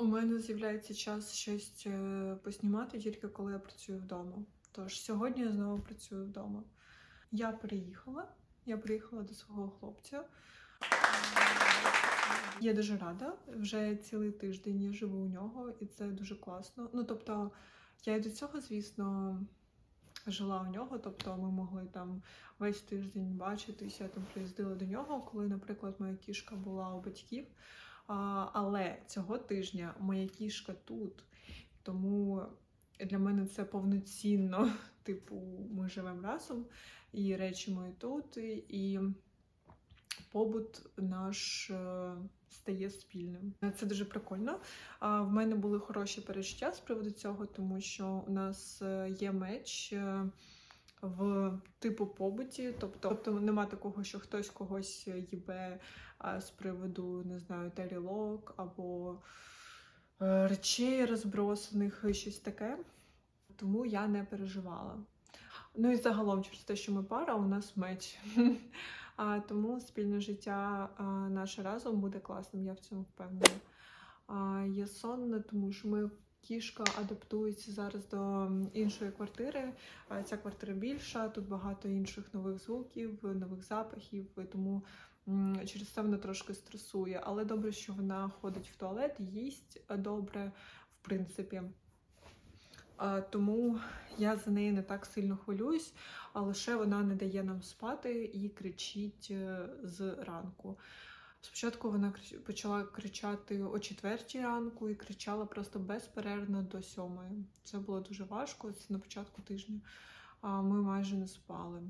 у мене з'являється час щось е, поснімати тільки коли я працюю вдома. Тож сьогодні я знову працюю вдома. Я приїхала, я приїхала до свого хлопця. Я дуже рада. Вже цілий тиждень я живу у нього, і це дуже класно. Ну тобто, я і до цього, звісно, жила у нього. Тобто, ми могли там весь тиждень бачитись. Я там приїздила до нього, коли, наприклад, моя кішка була у батьків. Але цього тижня моя кішка тут, тому для мене це повноцінно. Типу, ми живемо разом, і речі мої тут, і- побут наш е, стає спільним. Це дуже прикольно. В мене були хороші перечуття з приводу цього, тому що у нас е, є меч. Е, В типу побуті, тобто, тобто нема такого, що хтось когось їбе з приводу, не знаю, тарілок або е, речей розбросаних, щось таке. Тому я не переживала. Ну і загалом, через те, що ми пара, у нас меч. А, тому спільне життя а, наше разом буде класним, я в цьому впевнена. А, я сонна, тому що моя кішка адаптується зараз до іншої квартири. Ця квартира більша, тут багато інших нових звуків, нових запахів, тому через це вона трошки стресує. Але добре, що вона ходить в туалет, їсть добре, в принципі. Тому я за неї не так сильно хвилююсь, а лише вона не дає нам спати і кричить е, з ранку. Спочатку вона почала кричати о четвертій ранку і кричала просто безперервно до сьомої. Це було дуже важко, це на початку тижня. Ми майже не спали.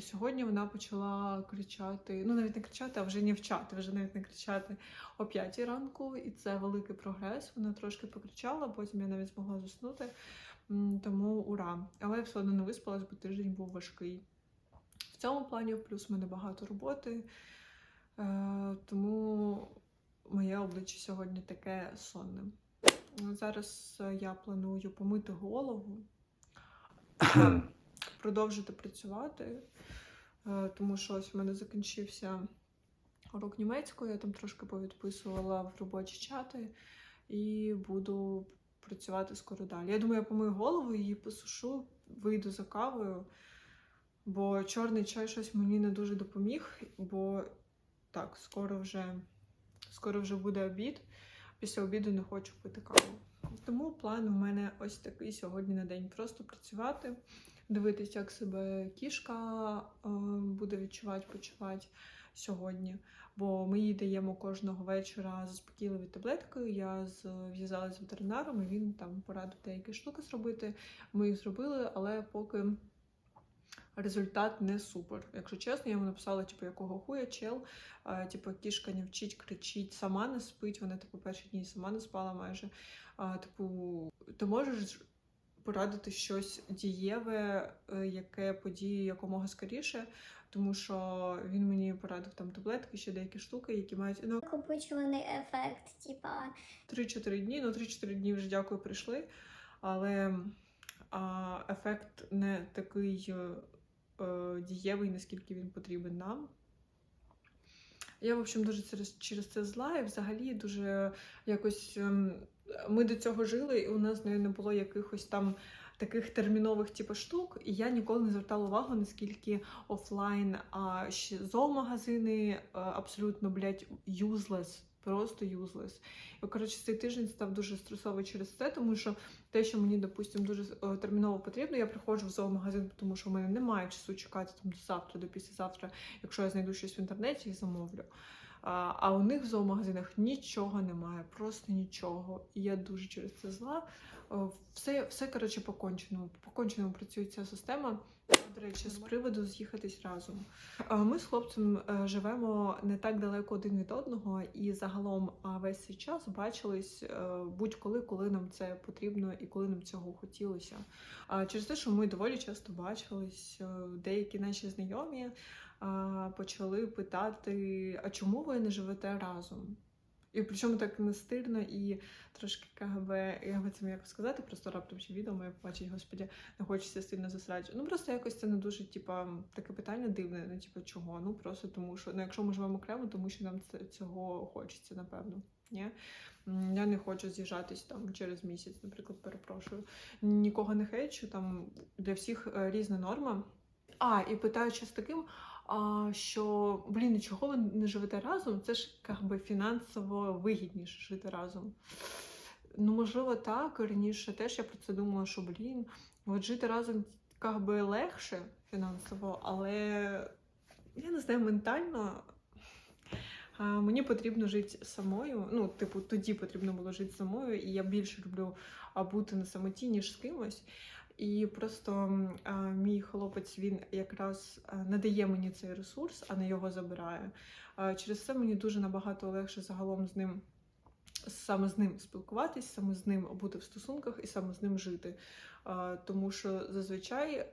Сьогодні вона почала кричати, ну навіть не кричати, а вже нявчати, вже навіть не кричати о п'ятій ранку, і це великий прогрес. Вона трошки покричала, потім я навіть змогла заснути. Тому ура. Але я все одно не виспалась, бо тиждень був важкий. В цьому плані, плюс в мене багато роботи. Е, тому моє обличчя сьогодні таке сонне. Ну, Зараз е, я планую помити голову, продовжити працювати, е, тому що ось у мене закінчився урок німецької, я там трошки повідписувала в робочі чати і буду працювати скоро далі. Я думаю, я помию голову, її посушу, вийду за кавою, бо чорний чай щось мені не дуже допоміг, бо так, скоро вже, скоро вже буде обід. Після обіду не хочу пити каву. Тому план у мене ось такий сьогодні на день. Просто працювати, дивитися, як себе кішка е, буде відчувати, почувати сьогодні. Бо ми їй даємо кожного вечора заспокійливі таблетки. Я зв'язалася з ветеринаром, і він там порадив деякі штуки зробити. Ми їх зробили, але поки результат не супер. Якщо чесно, я йому написала, типу, якого хуя чел, а, типу, кішка не вчить, кричить, сама не спить. Вона типу перші дні сама не спала майже. А, типу, ти можеш порадити щось дієве, е, яке подіє якомога скоріше, тому що він мені порадив там таблетки, ще деякі штуки, які мають ну, накопичуваний ефект, типа 3-4 дні. Ну, 3-4 дні вже дякую, прийшли. Але а, ефект не такий е, дієвий, наскільки він потрібен нам. Я, в общем, дуже через, через це зла, і взагалі дуже якось ем, ми до цього жили, і у нас не було якихось там таких термінових типу штук. І я ніколи не звертала увагу, наскільки офлайн, а ще зоомагазини е, абсолютно, блядь, useless. Просто useless. І, коротше, цей тиждень став дуже стресовий через це, тому що те, що мені, допустимо, дуже е, терміново потрібно, я приходжу в зоомагазин, тому що в мене немає часу чекати там до завтра, до післязавтра, якщо я знайду щось в інтернеті і замовлю. А, а у них в зоомагазинах нічого немає, просто нічого. І я дуже через це зла. Е, Все, все коротше, покончено. Покончено працює ця система. До речі, з приводу з'їхатись разом. Ми з хлопцем е, живемо не так далеко один від одного, і загалом весь цей час бачились е, будь-коли, коли нам це потрібно і коли нам цього хотілося. Через те, що ми доволі часто бачились, е, деякі наші знайомі почали питати: а чому ви не живете разом? І причому так настирно і трошки КГБ, як би це м'яко сказати, просто раптом ще відео моє побачить, господі, не хочеться сильно засраджувати. Ну просто якось це не дуже, типа, таке питання дивне, ну типу, чого? Ну просто тому що ну, якщо ми живемо окремо, тому що нам цього хочеться, напевно. Ні? Я не хочу з'їжджатись там через місяць, наприклад, перепрошую. Нікого не хейчу, там для всіх е, різна норма. А, і питаючи з таким, а, що блін, чого ви не живете разом? Це ж как би фінансово вигідніше жити разом. Ну, можливо, так. Раніше теж я про це думала, що блін, от жити разом как би легше фінансово, але я не знаю, ментально. Мені потрібно жити самою. Ну, типу, тоді потрібно було жити самою, і я більше люблю бути на самоті, ніж з кимось. І просто а, мій хлопець він якраз не надає мені цей ресурс, а не його забирає. А, через це мені дуже набагато легше загалом з ним. Саме з ним спілкуватись, саме з ним бути в стосунках і саме з ним жити. Тому що зазвичай е,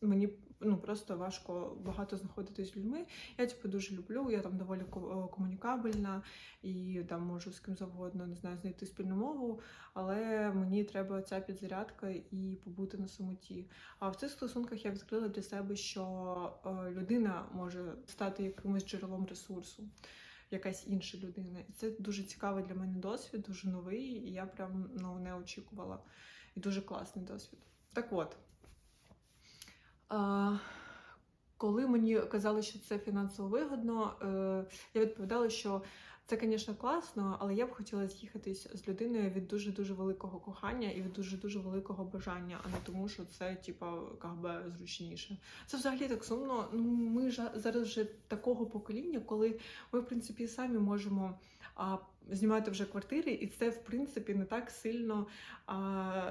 мені ну, просто важко багато знаходитись з людьми. Я типу дуже люблю, я там доволі е, комунікабельна і там можу з ким завгодно не знаю, знайти спільну мову, але мені треба ця підзарядка і побути на самоті. А в цих стосунках я відкрила для себе, що е, людина може стати якимось джерелом ресурсу. Якась інша людина. І це дуже цікавий для мене досвід, дуже новий, і я прям ну, не очікувала. І дуже класний досвід. Так от, коли мені казали, що це фінансово вигодно, е, я відповідала, що це, звісно, класно, але я б хотіла з'їхатись з людиною від дуже дуже великого кохання і від дуже дуже великого бажання, а не тому, що це типа как би, зручніше. Це взагалі так сумно. Ну ми ж зараз вже такого покоління, коли ми в принципі самі можемо. А, знімати вже квартири, і це в принципі не так сильно а,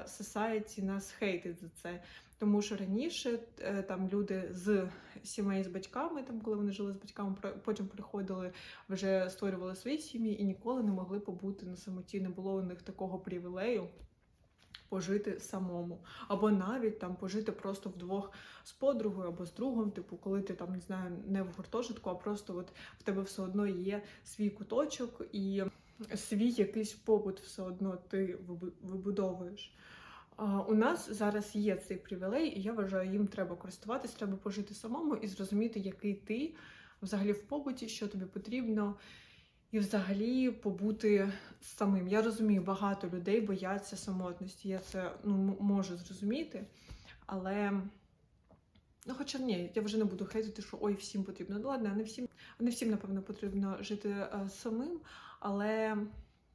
society нас хейтить за це. Тому що раніше е, там люди з сімей з батьками, там коли вони жили з батьками, потім приходили, вже створювали свої сім'ї і ніколи не могли побути на самоті. Не було у них такого привілею. Пожити самому, або навіть там пожити просто вдвох з подругою або з другом, типу, коли ти там не знаю, не в гуртожитку, а просто от в тебе все одно є свій куточок і свій якийсь побут все одно ти вибудовуєш. А, У нас зараз є цей привілей, і я вважаю, їм треба користуватись, треба пожити самому і зрозуміти, який ти взагалі в побуті, що тобі потрібно, і взагалі побути самим. Я розумію, багато людей бояться самотності. Я це ну, можу зрозуміти, але. Ну, хоча ні, я вже не буду хейтити, що ой, всім потрібно. Ну, ладно, не всім, не всім, напевно, потрібно жити е, самим, але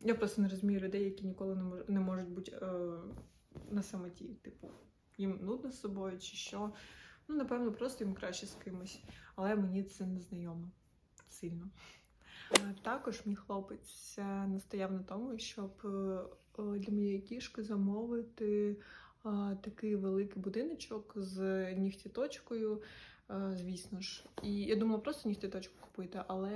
я просто не розумію людей, які ніколи не, мож, не можуть бути е, на самоті. Типу, їм нудно з собою чи що. Ну, напевно, просто їм краще з кимось. Але мені це не знайомо сильно. Також мій хлопець е, настояв на тому, щоб е, для моєї кішки замовити такий великий будиночок з нігтіточкою. е, Звісно ж, і я думала просто нігтіточку купити, але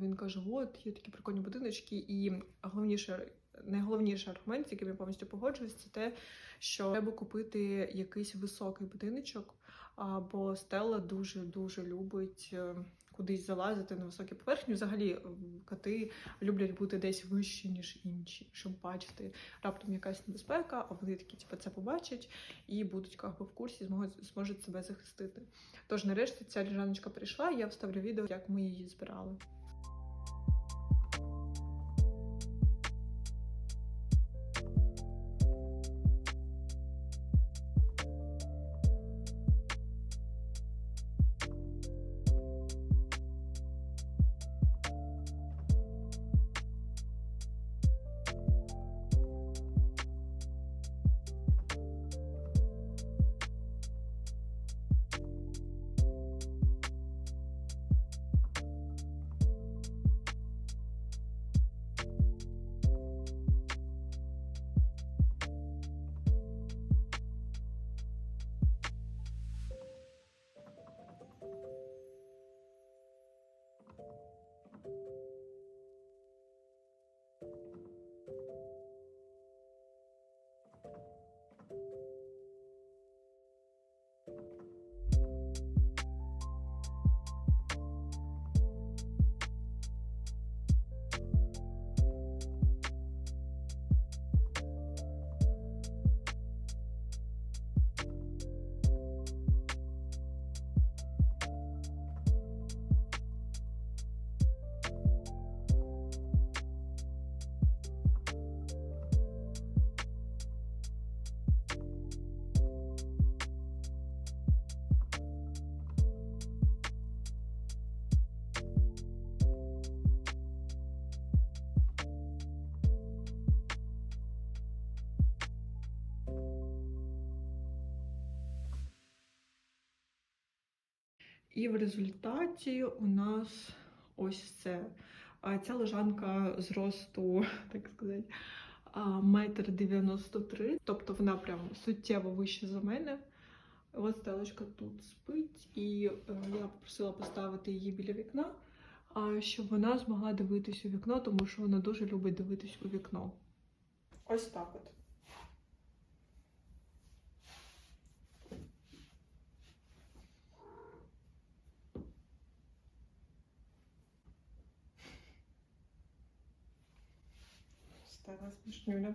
він каже: от є такі прикольні будиночки, і головніше, найголовніший аргумент, з яким я повністю погоджуюсь, це те, що треба купити якийсь високий будиночок, бо Стелла дуже дуже любить е, кудись залазити на високі поверхні. Взагалі коти люблять бути десь вище, ніж інші, щоб бачити раптом якась небезпека, а вони такі, типу, це побачать і будуть как в курсі, зможуть, зможуть себе захистити. Тож, нарешті, ця ліжаночка прийшла, я вставлю відео, як ми її збирали. І в результаті у нас ось це. Ця лежанка зросту, так сказати, метр дев'яносто три, тобто вона прям суттєво вища за мене. Ось стелочка тут спить, і е, я попросила поставити її біля вікна, щоб вона змогла дивитись у вікно, тому що вона дуже любить дивитись у вікно. Ось так от. Зараз пішнюля.